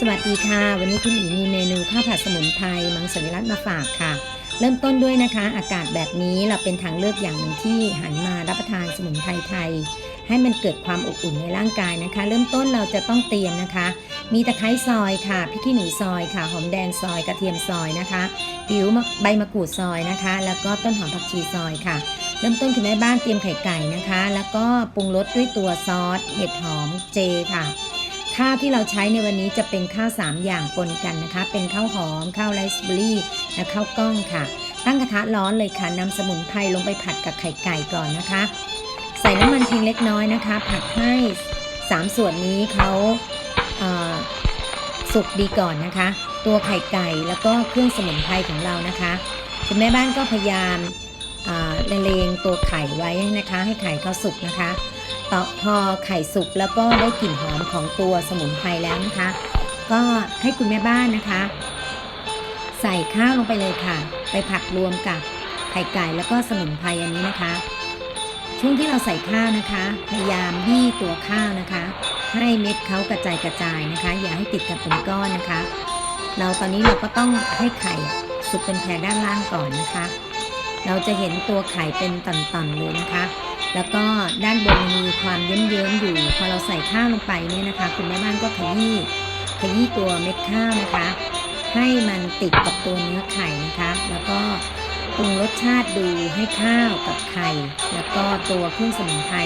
สวัสดีค่ะ วันนี้คุณหมีมีเมนูข้าวผัดสมุนไพรมังสวิรัตมาฝากค่ะ เริ่มต้นด้วยนะคะ อากาศแบบนี้เราเป็นทางเลือกอย่างหนึ่งที่หันมารับประทานสมุนไพรไทย ให้มันเกิดความอบอุ่นในร่างกายนะคะ เริ่มต้นเราจะต้องเตรียมนะคะ มีตะไคร้ซอยค่ะพริกขี้หนูซอยค่ะหอมแดงซอยกระเทียมซอยนะคะผิวใบมะกรูดซอยนะคะ แล้วก็ต้นหอมผักชีซอยค่ะ เริ่มต้นคุณแม่บ้านเตรียมไข่ไก่นะคะ แล้วก็ปรุงรสด้วยตัวซอสเห็ดหอมเจค่ะ ข้าวที่เราใช้ในวันนี้จะเป็นข้าว 3 อย่างปนกันนะคะ เป็นข้าวหอม ข้าวไรซ์เบอรี่ และข้าวกล้องค่ะ ตั้งกระทะร้อนเลยค่ะนำสมุนไพรลงไปผัดกับไข่ไก่ก่อนนะคะ ใส่น้ำมันเพียงเล็กน้อยนะคะ ผัดให้ 3 ส่วนนี้เขาเสุกดีก่อนนะคะ ตัวไข่ไก่แล้วก็เครื่องสมุนไพรของเรานะคะคุณแม่บ้านก็พยายามละเลงตัวไข่ไว้นะคะ ให้ไข่เขาสุกนะคะ ต่อพอไข่สุกแล้วก็ได้กลิ่นหอมของตัวสมุนไพรแล้วนะคะ ก็ให้คุณแม่บ้านนะคะ ใส่ข้าวลงไปเลยค่ะ ไปผัดรวมกับไข่ไก่แล้วก็สมุนไพรอันนี้นะคะ ช่วงที่เราใส่ข้าวนะคะ พยายามบี้ตัวข้าวนะคะ ให้เม็ดเขากระจายกระจายนะคะ อย่าให้ติดกับเป็นก้อนนะคะ เราตอนนี้เราก็ต้องให้ไข่สุกเป็นแผ่ด้านล่างก่อนนะคะ เราจะเห็นตัวไข่เป็นตอนๆเลยนะคะ แล้วก็ด้านบนมีความเยิ้มๆอยู่ พอเราใส่ข้าวลงไปเนี่ยนะคะ คุณแม่บ้านก็ขยี้ขยี้ตัวเม็ดข้าวนะคะ ให้มันติดกับตัวเนื้อไข่นะคะ แล้วก็ปรุงรสชาติดูให้ข้าวกับไข่ แล้วก็ตัวเครื่องสมุนไพร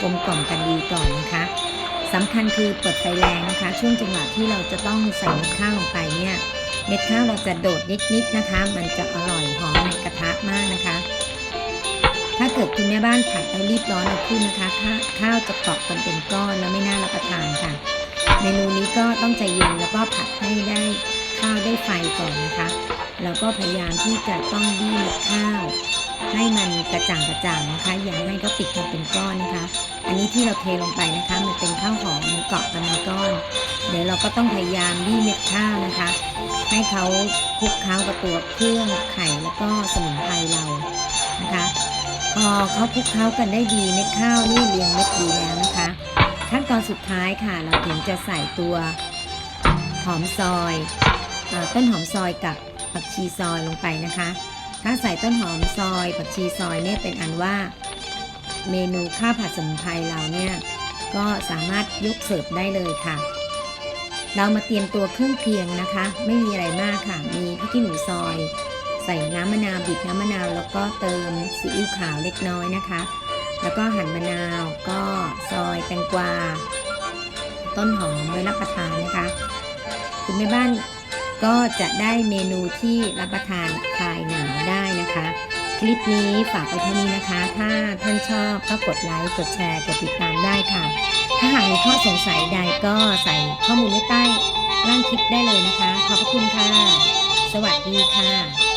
กลมกล่อมกันดีก่อนนะคะสำคัญคือเปิดไฟแรงนะคะ ช่วงจังหวะที่เราจะต้องใส่ข้าวลงไปเนี่ย เม็ดข้าวเราจะโดดนิดๆนะคะ มันจะอร่อยหอมในกระทะมากนะคะ ถ้าเกิดคุณแม่บ้านผัดแล้วรีบร้อนเอาขึ้นนะคะข้าข้าวจะเกาะกันเป็นก้อนแล้วไม่น่ารับประทานค่ะ เมนูนี้ก็ต้องใจเย็นแล้วก็ผัดให้ได้ข้าวได้ไฟก่อนนะคะ แล้วก็พยายามที่จะต้องบี้เม็ดข้าวให้มันกระจ่างกระจ่างนะคะ อย่าให้เขาติดกันเป็นก้อนนะคะ อันนี้ที่เราเทลงไปนะคะ มันเป็นข้าวหอมมันเกาะกันเป็นก้อน เดี๋ยวเราก็ต้องพยายามบี้เม็ดข้าวนะคะ ให้เขาคลุกเคล้ากับตัวเครื่องไข่แล้วก็สมุนไพรเรานะคะพอเขาคลุกเคล้ากันได้ดีเม็ดข้าวนี่เรียงเม็ดดีแล้วนะคะ ขั้นตอนสุดท้ายค่ะ เราถึงจะใส่ตัวหอมซอยอต้นหอมซอยกับผักชีซอยลงไปนะคะ ถ้าใส่ต้นหอมซอยผักชีซอยเนี่ยเป็นอันว่าเมนูข้าวผัดสมุนไพรเราเนี่ยก็สามารถยกเสิร์ฟได้เลยค่ะ เรามาเตรียมตัวเครื่องเคียงนะคะ ไม่มีอะไรมากค่ะ มีพริกขี้หนูซอย ใส่น้ำมะนาวบีบน้ำมะนาว แล้วก็เติมซีอิ๊วขาวเล็กน้อยนะคะ แล้วก็หั่นมะนาวก็ซอยแตงกวา ต้นหอมไว้รับประทานนะคะ คุณแม่บ้านก็จะได้เมนูที่รับประทานคลายหนาวได้นะคะ ลิปนี้ฝากไปเท่านี้นะคะ ถ้าท่านชอบก็กดไลค์ กดแชร์ กดติดตามได้ค่ะ ถ้าหากมีข้อสงสัยใดก็ใส่ข้อมูลไว้ใต้ล่างคลิปได้เลยนะคะ ขอบพระคุณค่ะ สวัสดีค่ะ